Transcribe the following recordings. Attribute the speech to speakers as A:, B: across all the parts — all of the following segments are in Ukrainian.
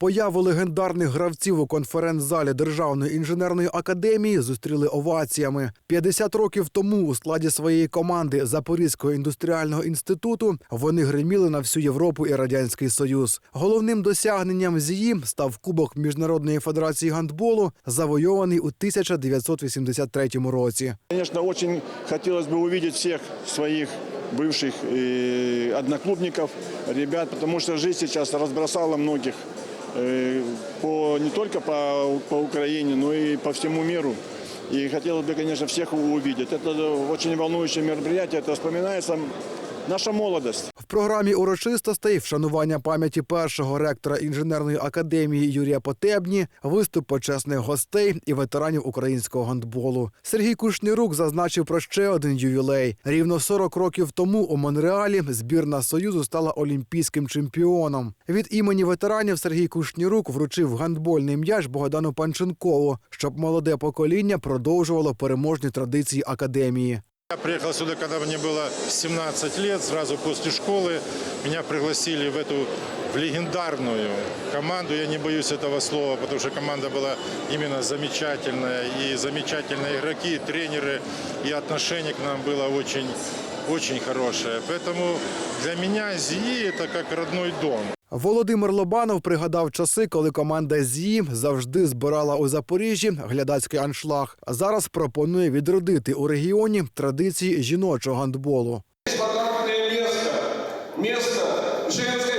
A: Появу легендарних гравців у конференц-залі Державної інженерної академії зустріли оваціями. 50 років тому у складі своєї команди Запорізького індустріального інституту вони гриміли на всю Європу і Радянський Союз. Головним досягненням ЗІІ став Кубок Міжнародної федерації гандболу, завойований у 1983 році.
B: Конечно, очень хотелось бы увидеть всех своих бывших э, одноклубников, ребят, потому что жизнь сейчас разбросала многих э, по, не только по, по Украине, но и по всему миру. И хотелось бы, конечно, всех увидеть. Это очень волнующее мероприятие, это вспоминается наша молодость.
A: В програмі урочистостей вшанування пам'яті першого ректора інженерної академії Юрія Потебні, виступ почесних гостей і ветеранів українського гандболу. Сергій Кушнірук зазначив про ще один ювілей. Рівно 40 років тому у Монреалі збірна союзу стала олімпійським чемпіоном. Від імені ветеранів Сергій Кушнірук вручив гандбольний м'яч Богдану Панченкову, щоб молоде покоління продовжувало переможні традиції академії.
C: Я приехал сюда, когда мне было 17 лет, сразу после школы. Меня пригласили в эту в легендарную команду. Я не боюсь этого слова, потому что команда была именно замечательная. И замечательные игроки, и тренеры, и отношение к нам было очень, очень хорошее. Поэтому для меня ЗИИ это как родной дом.
A: Володимир Лобанов пригадав часи, коли команда ЗІ завжди збирала у Запоріжжі глядацький аншлаг. Зараз пропонує відродити у регіоні традиції жіночого гандболу.
D: Вакантное место,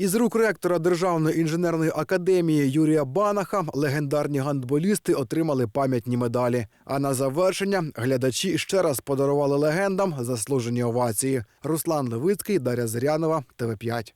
A: Із рук ректора Державної інженерної академії Юрія Банаха легендарні гандболісти отримали пам'ятні медалі. А на завершення глядачі ще раз подарували легендам заслужені овації. Руслан Левицький, Дар'я Зрянова, ТВ 5